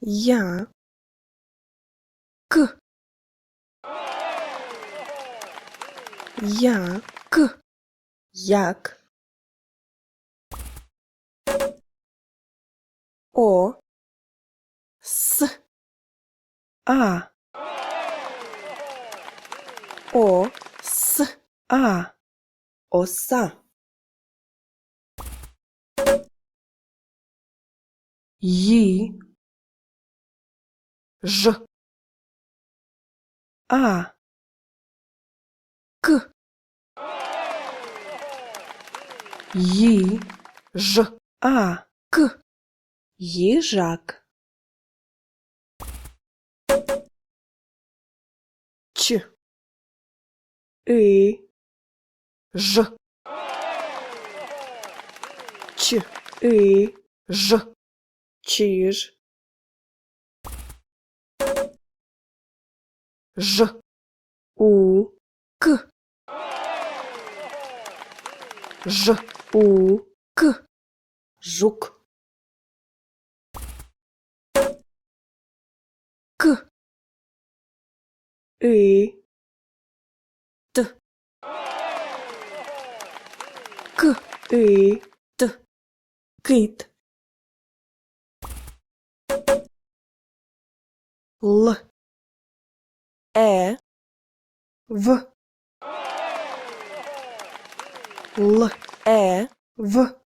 Я. К. Як. Як. О. С. А. О. С. А. Оса. Ї. Ж. А. К. Ї. Ж. А. К. Їжак. Ч. И. Ж. Ч. И. Ж. Чиж. Ж. У. К. Ж. У. К. Жук. К. И. Т. К. И. Т. Кит. Л. В. Л. Е. В.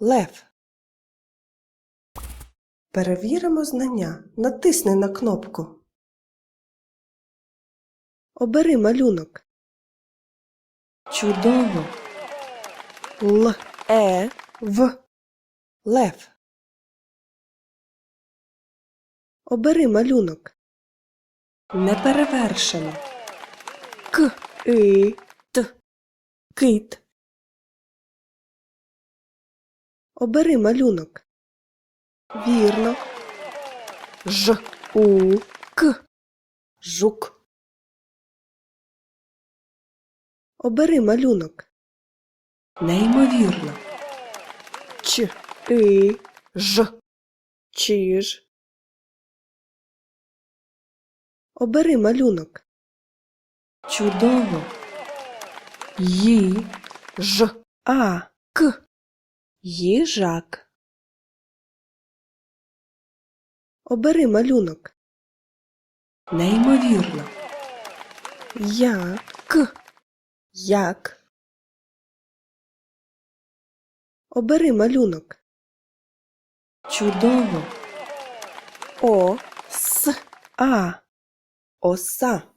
Лев. Перевіримо знання. Натисни на кнопку. Обери малюнок. Чудово. Л. Е. В. Лев. Обери малюнок. Неперевершено. К. И. Т. Кит. Обери малюнок. Вірно. Ж. У. К. Жук. Обери малюнок. Неймовірно. Ч. И. Ж. Чиж. Обери малюнок. Чудово. Ї. А. К. Їжак. Обери малюнок. Неймовірно. Я. К. Як. Обери малюнок. Чудово. О. С. А. Оса.